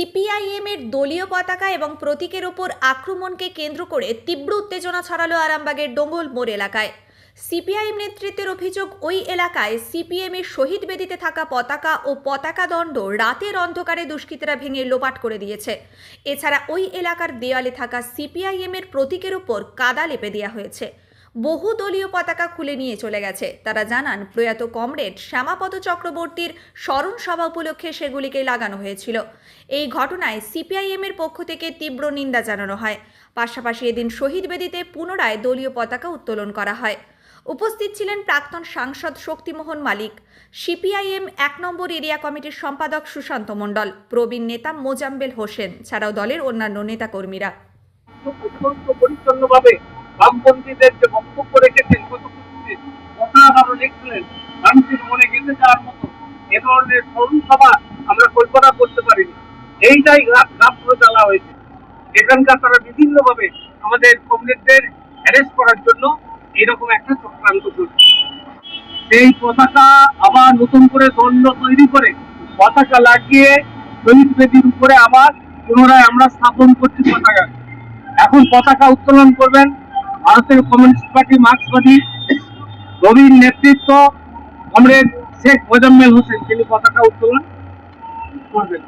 CPIM এর দলীয় পতাকা এবং প্রতীকের ওপর আক্রমণকে কেন্দ্র করে তীব্র উত্তেজনা ছড়ালো আরামবাগের ডোঙ্গল মোড় এলাকায়। সিপিআইএম নেতৃত্বের অভিযোগ, ওই এলাকায় সিপিএম এর শহীদ বেদিতে থাকা পতাকা ও পতাকা দণ্ড রাতের অন্ধকারে দুষ্কৃতীরা ভেঙে লোপাট করে দিয়েছে। এছাড়া ওই এলাকার দেয়ালে থাকা সিপিআইএম এর প্রতীকের উপর কাদা লেপে দেওয়া হয়েছে। বহু দলীয় পতাকা খুলে নিয়ে চলে গেছে। তারা জানান, প্রয়াত কমরেড শ্যামাপদ চক্রবর্তীর স্মরণ সভা উপলক্ষে সেগুলিকে লাগানো হয়েছিল। এই ঘটনায় সিপিআইএম এর পক্ষ থেকে তীব্র নিন্দা জানানো হয়। পাশাপাশি এদিন শহীদ বেদিতে পুনরায় দলীয় পতাকা উত্তোলন করা হয়। উপস্থিত ছিলেন প্রাক্তন সাংসদ শক্তিমোহন মালিক, সিপিআইএম এক নম্বর এরিয়া কমিটির সম্পাদক সুশান্ত মণ্ডল, প্রবীণ নেতা মোজাম্বেল হোসেন, ছাড়াও দলের অন্যান্য নেতাকর্মীরা। বামপন্থীদের যে বক্তব্য রেখেছেন কথা আরও লিখছিলেন মানুষের মনে গেঁথে যাওয়ার মতো এ ধরনের স্মরণ সভা আমরা কল্পনা করতে পারিনি। এইটাই রাত্র জ্বালা হয়েছে। এখানকার তারা বিভিন্নভাবে আমাদের কমরেডদের অ্যারেস্ট করার জন্য এরকম একটা চক্রান্ত করছে। সেই পতাকা আবার নতুন করে দণ্ড তৈরি করে পতাকা লাগিয়ে শহীদ বেদির উপরে আবার পুনরায় আমরা স্থাপন করছি পতাকা। এখন পতাকা উত্তোলন করবেন ভারতের কমিউনিস্ট পার্টি মার্ক্সবাদী রবির নেতৃত্ব কমরেড শেখ মোজাম্মেল হোসেন তিনি পতাকা উত্তোলন করবেন।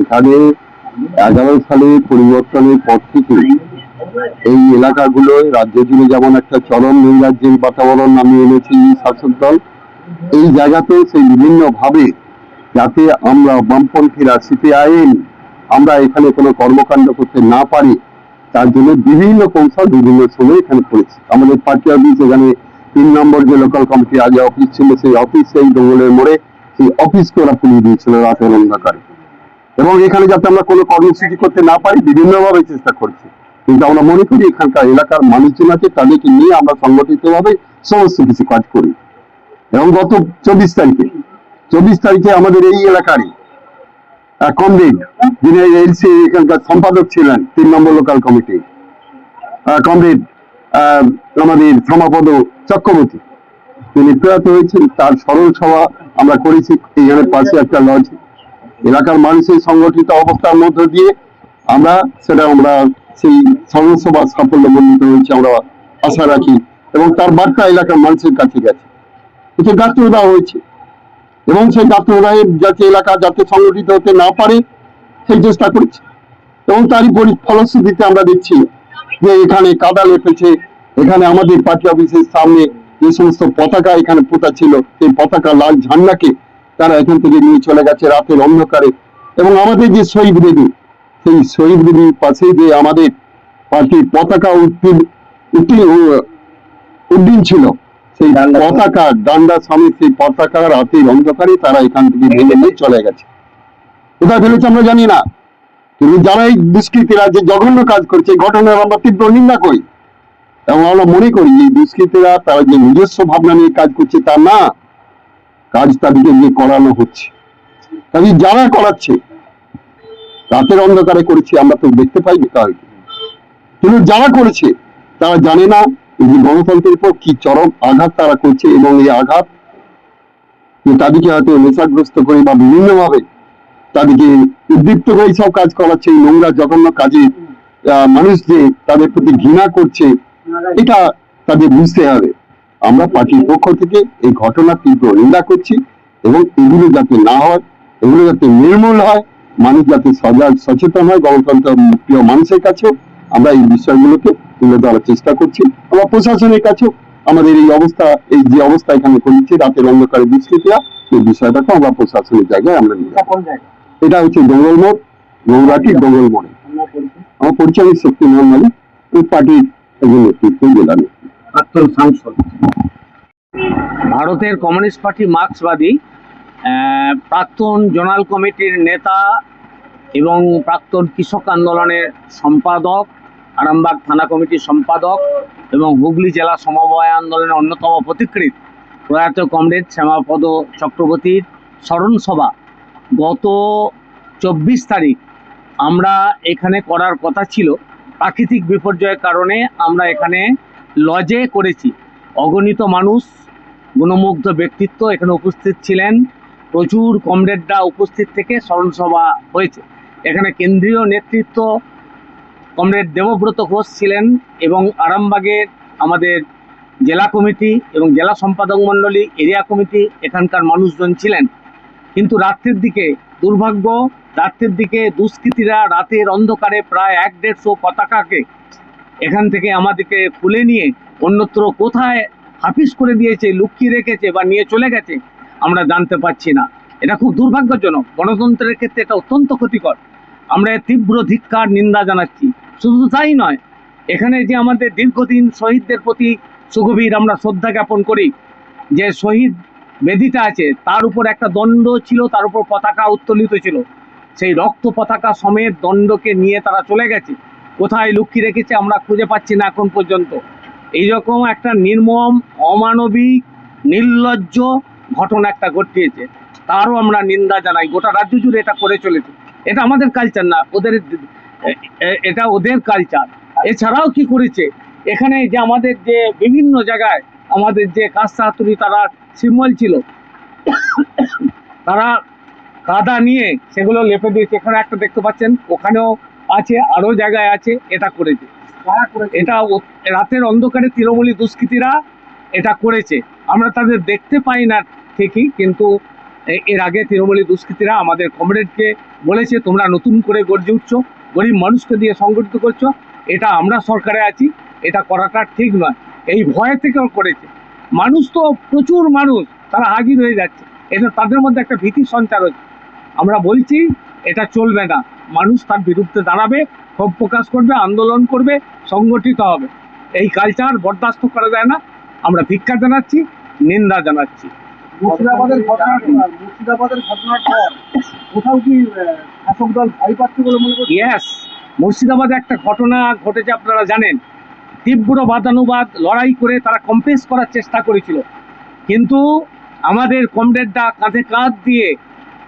এখানে এগারো সালে পরিবর্তনের পর থেকে এই এলাকাগুলোয় রাজ্য জুড়ে যেমন একটা চরম নৈরাজ্যের বাতাবরণ নামিয়ে এনেছে এই শাসক দল, এই জায়গাতেও সেই বিভিন্ন ভাবে যাতে আমরা বামপন্থীরা সিপিআইএম আমরা এখানে কোনো কর্মকাণ্ড করতে না পারি, তার জন্য বিভিন্ন কৌশল বিভিন্ন সময় এখানে করেছি। আমাদের পার্টি অফিস এখানে তিন নম্বর যে লোকাল কমিটি আগে অফিস ছিল, সেই অফিস সেই দঙ্গলের মোড়ে সেই অফিসকে ওরা পুলিয়ে দিয়েছিল, রাতের অন্ধকারে। এবং এখানে যাতে আমরা কোনো কর্মসূচি করতে না পারি, বিভিন্নভাবে চেষ্টা করছি। কিন্তু আমরা মনে করি এখানকার এলাকার মানুষজন আছে, তাদেরকে নিয়ে আমরা সংগঠিতভাবে সমস্ত কিছু কাজ করি। এবং গত চব্বিশ তারিখে চব্বিশ তারিখে আমাদের এই এলাকারই কমরেড যিনি এলসি এখানকার সম্পাদক ছিলেন, তিন নম্বর লোকাল কমিটি কমরেড আমাদের সমাপদ চক্রবর্তী। তিনি প্রয়াত হয়েছেন, তার স্মরণ সভা আমরা করেছি এখানে পাশে একটা লজ এলাকার মানুষের সংগঠিত অবস্থার মধ্য দিয়ে আমরা সেটা আমরা সেই সদস্যবাদ সাফল্য বর্ণিত হয়েছে, আমরা আশা রাখি। এবং তার বার্তা এলাকার মানুষের কাছে গেছে। এতে গাত্র দেওয়া হয়েছে। এবং সেই গাত্র রায়ের যাতে এলাকা যাতে সংগঠিত হতে না পারে, সেই চেষ্টা করছে। এবং তারই ফলশ্রুতিতে আমরা দেখছি যে এখানে কাদা লেপেছে, এখানে আমাদের পার্টি অফিসের সামনে যে সমস্ত পতাকা এখানে পোতা ছিল সেই পতাকা লাল ঝান্ডাকে তারা এখান থেকে নিয়ে চলে গেছে রাতের অন্ধকারে। এবং আমাদের যে শহীদ বেদি সেই শহীদ বেদির পাশে যে আমাদের পার্টির পতাকা উত্তীর্ণ উড্ডীন ছিল সেই পতাকা ডান্ডা সমেত সেই পতাকা রাতের অন্ধকারে তারা এখান থেকে ভেঙে নিয়ে চলে গেছে। কোথায় ফেলেছে আমরা জানি না। কিন্তু যারা এই দুষ্কৃতীরা যে জঘন্য কাজ করছে ঘটনার আমরা তীব্র নিন্দা করি। এবং আমরা মনে করি এই দুষ্কৃতীরা, তারা যে নিজস্ব ভাবনা নিয়ে কাজ করছে তা না, কাজ তাদেরকে দিয়ে করানো হচ্ছে। কাজে যারা করাচ্ছে, রাতের অন্ধকারে করেছে, আমরা তো দেখতে পাই তাই কিন্তু যারা করেছে, তারা জানে না এই যে গণতন্ত্রের উপর কি চরম আঘাত তারা করছে এবং এই আঘাত যে তাদেরকে হয়তো নেশাগ্রস্ত করে বা বিভিন্ন ভাবে তাদেরকে উদ্দীপ্ত করে সব কাজ করাচ্ছে। এই নোংরা, জঘন্য কাজে মানুষ যে তাদের প্রতি ঘৃণা করছে। এটা তাদের বুঝতে হবে। আমরা পার্টির পক্ষ থেকে এই ঘটনা তীব্র নিন্দা করছি এবং এগুলো যাতে না হয়, এগুলো যাতে নির্মূল হয়, মানুষ যাতে সজাগ, সচেতন হয়, গণতন্ত্র প্রিয় মানুষের কাছেও আমরা এই বিষয়গুলোকে তুলে ধরার চেষ্টা করছি। আমরা প্রশাসনের কাছেও আমাদের এই অবস্থা, এই যে অবস্থা এখানে করেছি রাতের অন্ধকারে দুষ্কৃতীরা সেই বিষয়টাকে আমরা প্রশাসনিক জায়গায় আমরা নিয়ে এটা হচ্ছে ডোঙ্গল মোড় গৌরাটি ডোঙ্গল মোড়ে। আমার পরিচয় শক্তি মোহন মালিক পার্টির ভারতের কমিউনিস্ট পার্টি মার্ক্সবাদী প্রাক্তন জোনাল কমিটির নেতা এবং প্রাক্তন কৃষক আন্দোলনের সম্পাদক, আরামবাগ থানা কমিটির সম্পাদক এবং হুগলি জেলা সমবায় আন্দোলনের অন্যতম পথিকৃৎ প্রয়াত কমরেড শ্যামাপদ চক্রবর্তীর স্মরণ সভা গত চব্বিশ তারিখ। আমরা এখানে করার কথা ছিল প্রাকৃতিক বিপর্যয়ের কারণে আমরা এখানে লজে করেছি। অগণিত মানুষ, গুণমুগ্ধ ব্যক্তিত্ব এখানে উপস্থিত ছিলেন। প্রচুর কমরেডরা উপস্থিত থেকে স্মরণসভা হয়েছে। এখানে কেন্দ্রীয় নেতৃত্ব কমরেড দেবব্রত ঘোষ ছিলেন এবং আরামবাগের আমাদের জেলা কমিটি এবং জেলা সম্পাদক মণ্ডলী, এরিয়া কমিটি, এখানকার মানুষজন ছিলেন। কিন্তু রাত্রের দিকে দুর্ভাগ্য রাত্রের দিকে দুষ্কৃতীরা রাতের অন্ধকারে প্রায় এক দেড়শো পতাকাকে এখান থেকে আমাদেরকে খুলে নিয়ে অন্যত্র কোথায় হাফিস করে দিয়েছে, লুকিয়ে রেখেছে বা নিয়ে চলে গেছে, আমরা জানতে পারছি না। এটা খুব দুর্ভাগ্যজনক। গণতন্ত্রের ক্ষেত্রে এটা অত্যন্ত ক্ষতিকর। আমরা তীব্র ধিক্কার, নিন্দা জানাচ্ছি। শুধু তাই নয়, এখানে যে আমাদের দীর্ঘদিন শহীদদের প্রতি সুগভীর আমরা শ্রদ্ধা জ্ঞাপন করি, যে শহীদ বেদিটা আছে, তার উপর একটা দণ্ড ছিল, তার উপর পতাকা উত্তোলিত ছিল। সেই রক্ত পতাকা সমেত দণ্ডকে নিয়ে তারা চলে গেছে। কোথায় লুকিয়ে রেখেছে আমরা খুঁজে পাচ্ছি না এখন পর্যন্ত। এইরকম একটা নির্মম, অমানবিক, নির্লজ্জ ঘটনা একটা ঘটিয়েছে। তারও আমরা নিন্দা জানাই। গোটা রাজ্য জুড়ে এটা করে চলেছে। এটা আমাদের কালচার না, ওদের এটা ওদের কালচার এছাড়াও কি করেছে? এখানে যে আমাদের যে বিভিন্ন জায়গায় আমাদের যে কাস্তা হাতুড়ি তারা সিম্বল ছিল। তারা কাদা নিয়ে সেগুলো লেপে দিয়েছে এখানে একটা দেখতে পাচ্ছেন ওখানেও আছে আরও জায়গায় আছে এটা করেছে। এটা রাতের অন্ধকারে তৃণমূলী দুষ্কৃতীরা এটা করেছে। আমরা তাদের দেখতে পাই না ঠিকই কিন্তু এর আগে তৃণমূলী দুষ্কৃতীরা আমাদের কমরেডকে বলেছে তোমরা নতুন করে গর্জে উঠছো গরিব মানুষকে দিয়ে সংগঠিত করছ এটা আমরা সরকারে আছি এটা করাটা ঠিক নয়। এই ভয় থেকেও করেছে। মানুষ তো প্রচুর মানুষ তারা হাজির হয়ে যাচ্ছে। এটা তাদের মধ্যে একটা ভীতি সঞ্চার হচ্ছে। আমরা বলছি এটা চলবে না। মানুষ তার বিরুদ্ধে দাঁড়াবে ক্ষোভ প্রকাশ করবে আন্দোলন করবে সংগঠিত হবে। এই কালচার বরদাস্ত করা যায় না। আমরা ভিক্ষা জানাচ্ছি নিন্দা জানাচ্ছি। মুর্শিদাবাদের ঘটনার মুর্শিদাবাদের ঘটনার পর কোথাও কি শাসক দল ভয় পাচ্ছে বলে মনে করছে ইয়েস মুর্শিদাবাদে একটা ঘটনা ঘটেছে আপনারা জানেন। তীব্র বাদানুবাদ লড়াই করে তারা কম্পেস করার চেষ্টা করেছিল। কিন্তু আমাদের কমরেডরা কাঁধে কাঁধ দিয়ে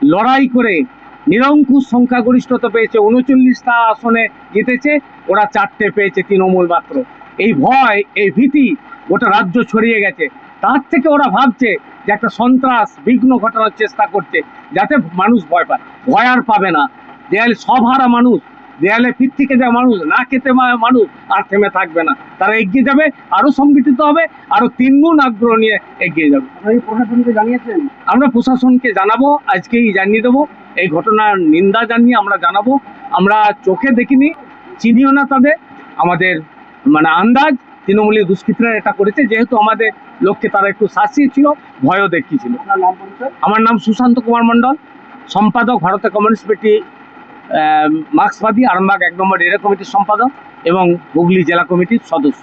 লড়াই করে নিরঙ্কুশ সংখ্যাগরিষ্ঠতা পেয়েছে, উনচল্লিশটা আসনে জিতেছে, ওরা চারটে পেয়েছে তৃণমূল মাত্র। এই ভয়, এই ভীতি গোটা রাজ্য ছড়িয়ে গেছে। তার থেকে ওরা ভাবছে যে একটা সন্ত্রাস, বিঘ্ন ঘটানোর চেষ্টা করছে, যাতে মানুষ ভয় পায়। ভয় আর পাবে না। যে সব হারা মানুষ দেয়ালে পিঠ থেকে যাওয়া মানুষ না খেতে মানুষ আর থেমে থাকবে না। তারা এগিয়ে যাবে আরও সংগঠিত হবে আরও তিনগুণ আগ্রহ নিয়ে এগিয়ে যাবে। প্রশাসনকে জানিয়েছেন? আমরা প্রশাসনকে জানাব আজকেই জানিয়ে দেবো। এই ঘটনার নিন্দা জানিয়ে আমরা জানাব। আমরা চোখে দেখিনি চিনিও না তাদের। আমাদের মানে আন্দাজ তৃণমূলের দুষ্কৃতীরা এটা করেছে। যেহেতু আমাদের লোককে তারা একটু শাসিয়েছিল ভয়ও দেখিয়েছিল। আমার নাম সুশান্ত কুমার মণ্ডল সম্পাদক ভারতের কমিউনিস্ট পার্টি মার্ক্সবাদী আরামবাগ এক নম্বর এরিয়া কমিটির সম্পাদক এবং হুগলি জেলা কমিটির সদস্য।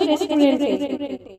রেস্টুরেন্টে